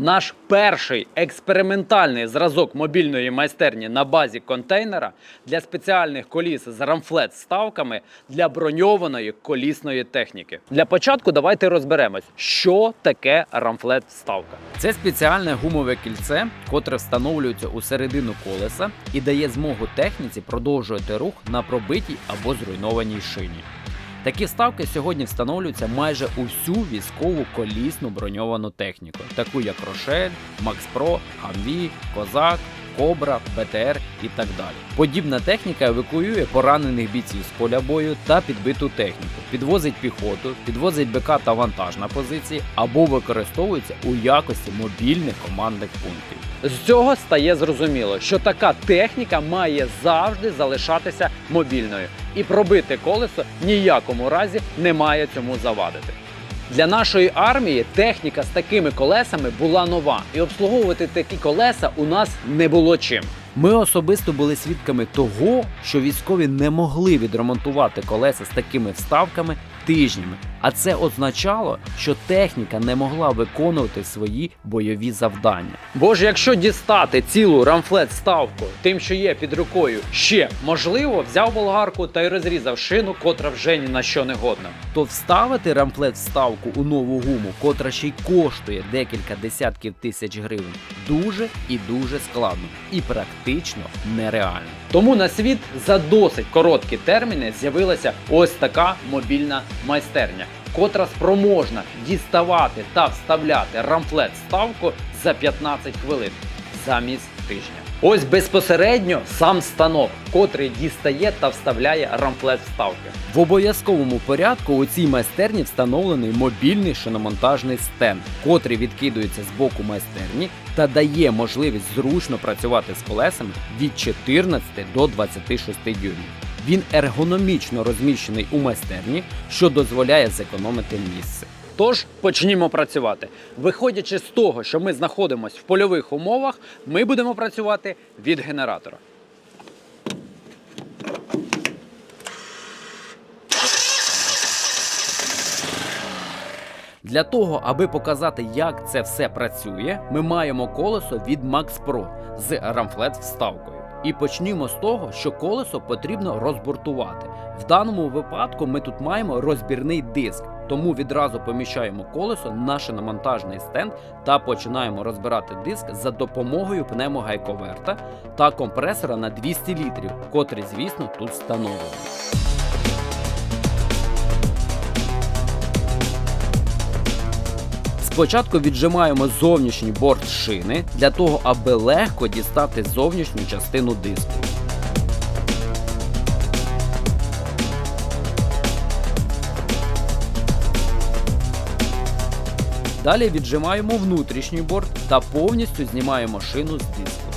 Наш перший експериментальний зразок мобільної майстерні на базі контейнера для спеціальних коліс з рамфлет ставками для броньованої колісної техніки. Для початку давайте розберемось, що таке рамфлет вставка. Це спеціальне гумове кільце, котре встановлюється у середину колеса і дає змогу техніці продовжувати рух на пробитій або зруйнованій шині. Такі ставки сьогодні встановлюються майже у всю військову колісну броньовану техніку, таку як Рошель, Макс Про, Хамві, Козак, Кобра, БТР і так далі. Подібна техніка евакуює поранених бійців з поля бою та підбиту техніку, підвозить піхоту, підвозить БК та вантаж на позиції або використовується у якості мобільних командних пунктів. З цього стає зрозуміло, що така техніка має завжди залишатися мобільною, і пробити колесо ніякому разі не має цьому завадити. Для нашої армії техніка з такими колесами була нова, і обслуговувати такі колеса у нас не було чим. Ми особисто були свідками того, що військові не могли відремонтувати колеса з такими вставками тижнями. А це означало, що техніка не могла виконувати свої бойові завдання. Бо ж якщо дістати цілу рамфлет ставку тим, що є під рукою, ще можливо, взяв болгарку та й розрізав шину, котра вже ні на що не годна. То вставити рамфлет вставку у нову гуму, котра ще й коштує декілька десятків тисяч гривень, дуже і дуже складно і практично нереально. Тому на світ за досить короткі терміни з'явилася ось така мобільна майстерня, котра спроможна діставати та вставляти рамфлет ставку за 15 хвилин замість тижня. Ось безпосередньо сам станок, котрий дістає та вставляє рамфлет вставки. В обов'язковому порядку у цій майстерні встановлений мобільний шиномонтажний стенд, котрий відкидується з боку майстерні та дає можливість зручно працювати з колесами від 14 до 26 дюймів. Він ергономічно розміщений у майстерні, що дозволяє зекономити місце. Тож почнімо працювати. Виходячи з того, що ми знаходимося в польових умовах, ми будемо працювати від генератора. Для того, аби показати, як це все працює, ми маємо колесо від Max Pro з рамфлет вставкою. І почнімо з того, що колесо потрібно розбортувати. В даному випадку ми тут маємо розбірний диск, тому відразу поміщаємо колесо на шиномонтажний стенд та починаємо розбирати диск за допомогою пневмогайковерта та компресора на 200 літрів, котрий, звісно, тут встановлений. Спочатку віджимаємо зовнішній борт шини для того, аби легко дістати зовнішню частину диску. Далі віджимаємо внутрішній борт та повністю знімаємо шину з диску.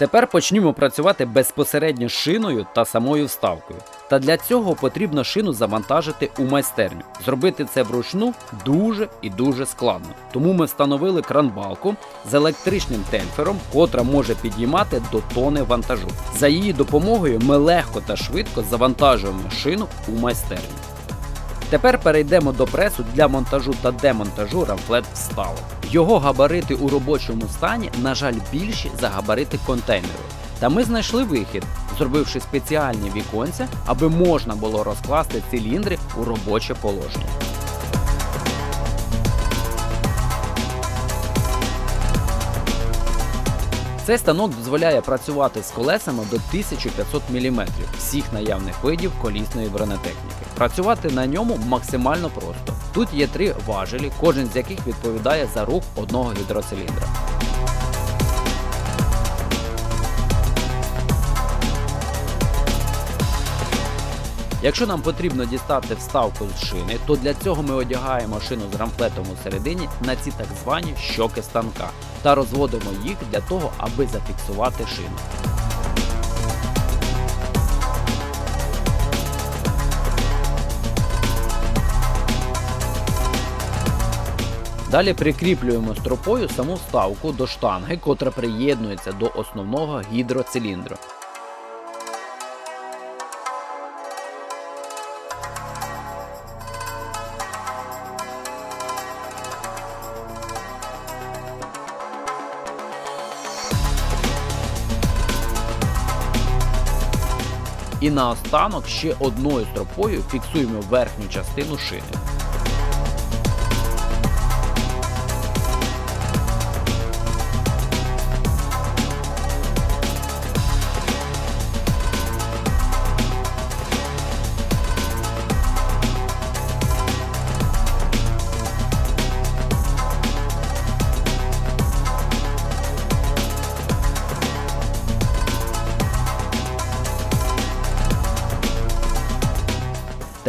Тепер почнімо працювати безпосередньо з шиною та самою вставкою. Та для цього потрібно шину завантажити у майстерню. Зробити це вручну дуже і дуже складно. Тому ми встановили кранбалку з електричним темфером, котра може підіймати до тони вантажу. За її допомогою ми легко та швидко завантажуємо шину у майстерню. Тепер перейдемо до пресу для монтажу та демонтажу рамфлет вставок. Його габарити у робочому стані, на жаль, більші за габарити контейнеру. Та ми знайшли вихід, зробивши спеціальні віконця, аби можна було розкласти циліндри у робоче положення. Цей станок дозволяє працювати з колесами до 1500 мм всіх наявних видів колісної бронетехніки. Працювати на ньому максимально просто. Тут є три важелі, кожен з яких відповідає за рух одного гідроциліндра. Якщо нам потрібно дістати вставку з шини, то для цього ми одягаємо шину з рамфлетом у середині на ці так звані щоки станка та розводимо їх для того, аби зафіксувати шину. Далі прикріплюємо стропою саму вставку до штанги, котра приєднується до основного гідроциліндру. І наостанок ще одною стропою фіксуємо верхню частину шини.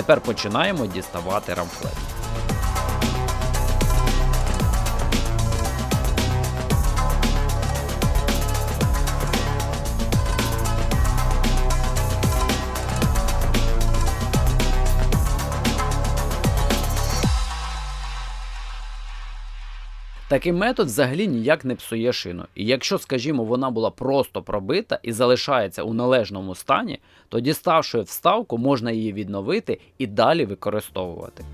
Тепер починаємо діставати рамфлет. Такий метод взагалі ніяк не псує шину. І якщо, скажімо, вона була просто пробита і залишається у належному стані, то діставши вставку, можна її відновити і далі використовувати.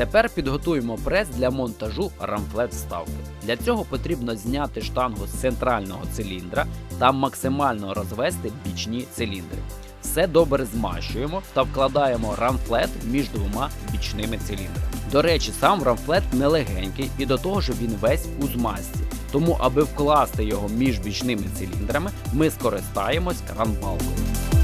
Тепер підготуємо прес для монтажу рамфлет вставки. Для цього потрібно зняти штангу з центрального циліндра та максимально розвести бічні циліндри. Все добре змащуємо та вкладаємо рамфлет між двома бічними циліндрами. До речі, сам рамфлет нелегенький і до того ж він весь у змазці. Тому, аби вкласти його між бічними циліндрами, ми скористаємось кранпалкою.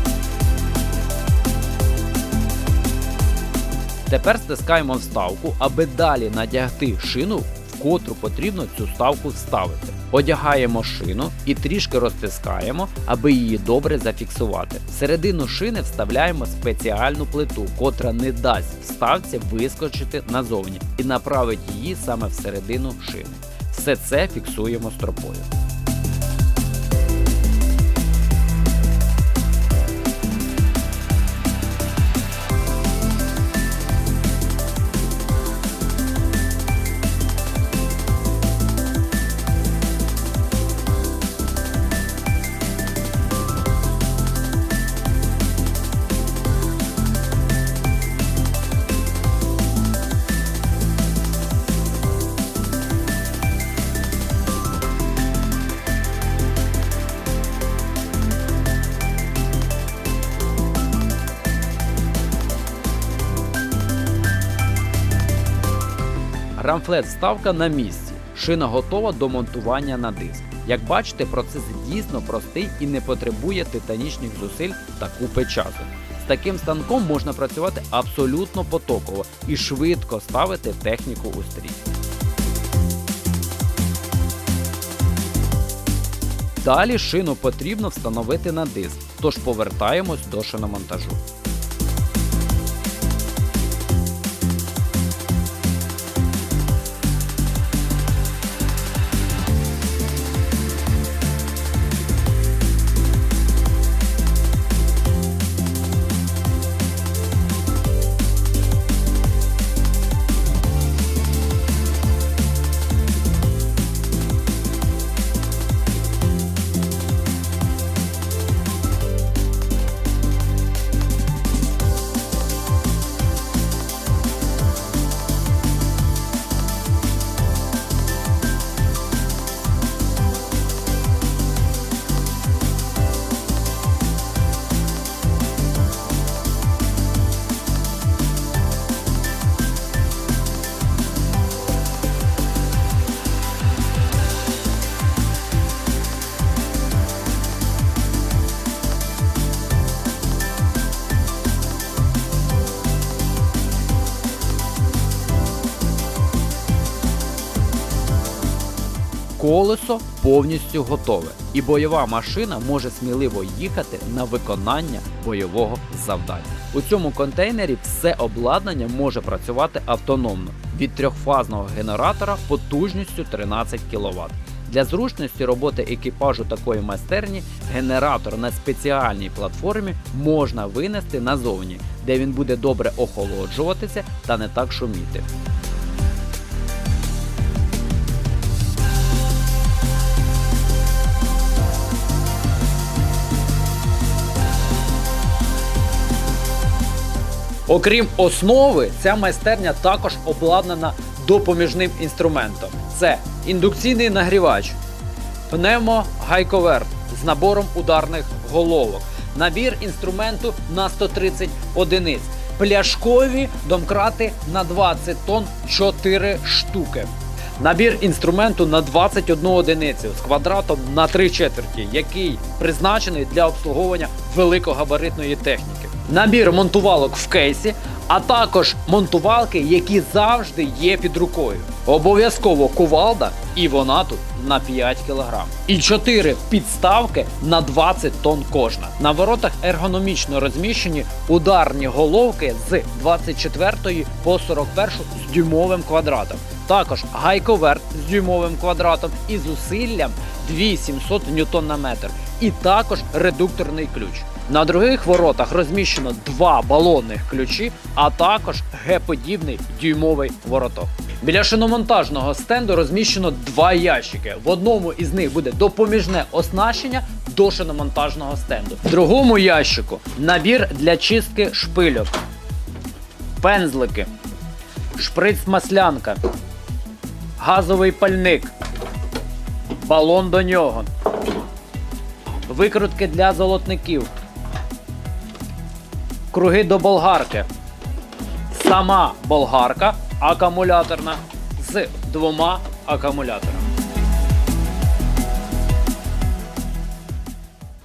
Тепер стискаємо вставку, аби далі надягти шину, в котру потрібно цю вставку вставити. Одягаємо шину і трішки розтискаємо, аби її добре зафіксувати. Всередину шини вставляємо спеціальну плиту, котра не дасть вставці вискочити назовні і направить її саме всередину шини. Все це фіксуємо стропою. Рамфлет вставка на місці. Шина готова до монтування на диск. Як бачите, процес дійсно простий і не потребує титанічних зусиль та купи часу. З таким станком можна працювати абсолютно потоково і швидко ставити техніку у стрій. Далі шину потрібно встановити на диск, тож повертаємось до шиномонтажу. Колесо повністю готове, і бойова машина може сміливо їхати на виконання бойового завдання. У цьому контейнері все обладнання може працювати автономно від трьохфазного генератора потужністю 13 кВт. Для зручності роботи екіпажу такої майстерні генератор на спеціальній платформі можна винести назовні, де він буде добре охолоджуватися та не так шуміти. Окрім основи, ця майстерня також обладнана допоміжним інструментом. Це індукційний нагрівач, пневмогайковерт з набором ударних головок, набір інструменту на 130 одиниць, пляшкові домкрати на 20 тонн 4 штуки. Набір інструменту на 21 одиницю з квадратом на 3 четверті, який призначений для обслуговування великогабаритної техніки. Набір монтувалок в кейсі, а також монтувалки, які завжди є під рукою. Обов'язково кувалда, і вона тут на 5 кг. І 4 підставки на 20 тонн кожна. На воротах ергономічно розміщені ударні головки з 24 по 41 з дюймовим квадратом. Також гайковерт з дюймовим квадратом і зусиллям 2700 ньютон на метр. І також редукторний ключ. На других воротах розміщено два балонних ключі, а також Г-подібний дюймовий вороток. Біля шиномонтажного стенду розміщено два ящики. В одному із них буде допоміжне оснащення до шиномонтажного стенду. В другому ящику набір для чистки шпильок, пензлики, шприц-маслянка, газовий пальник, балон до нього, викрутки для золотників, круги до болгарки, сама болгарка акумуляторна з двома акумуляторами.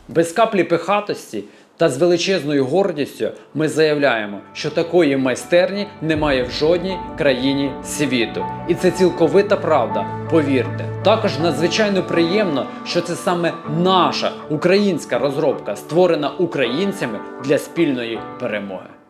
Без каплі пихатості та з величезною гордістю ми заявляємо, що такої майстерні немає в жодній країні світу. І це цілковита правда, повірте. Також надзвичайно приємно, що це саме наша українська розробка, створена українцями для спільної перемоги.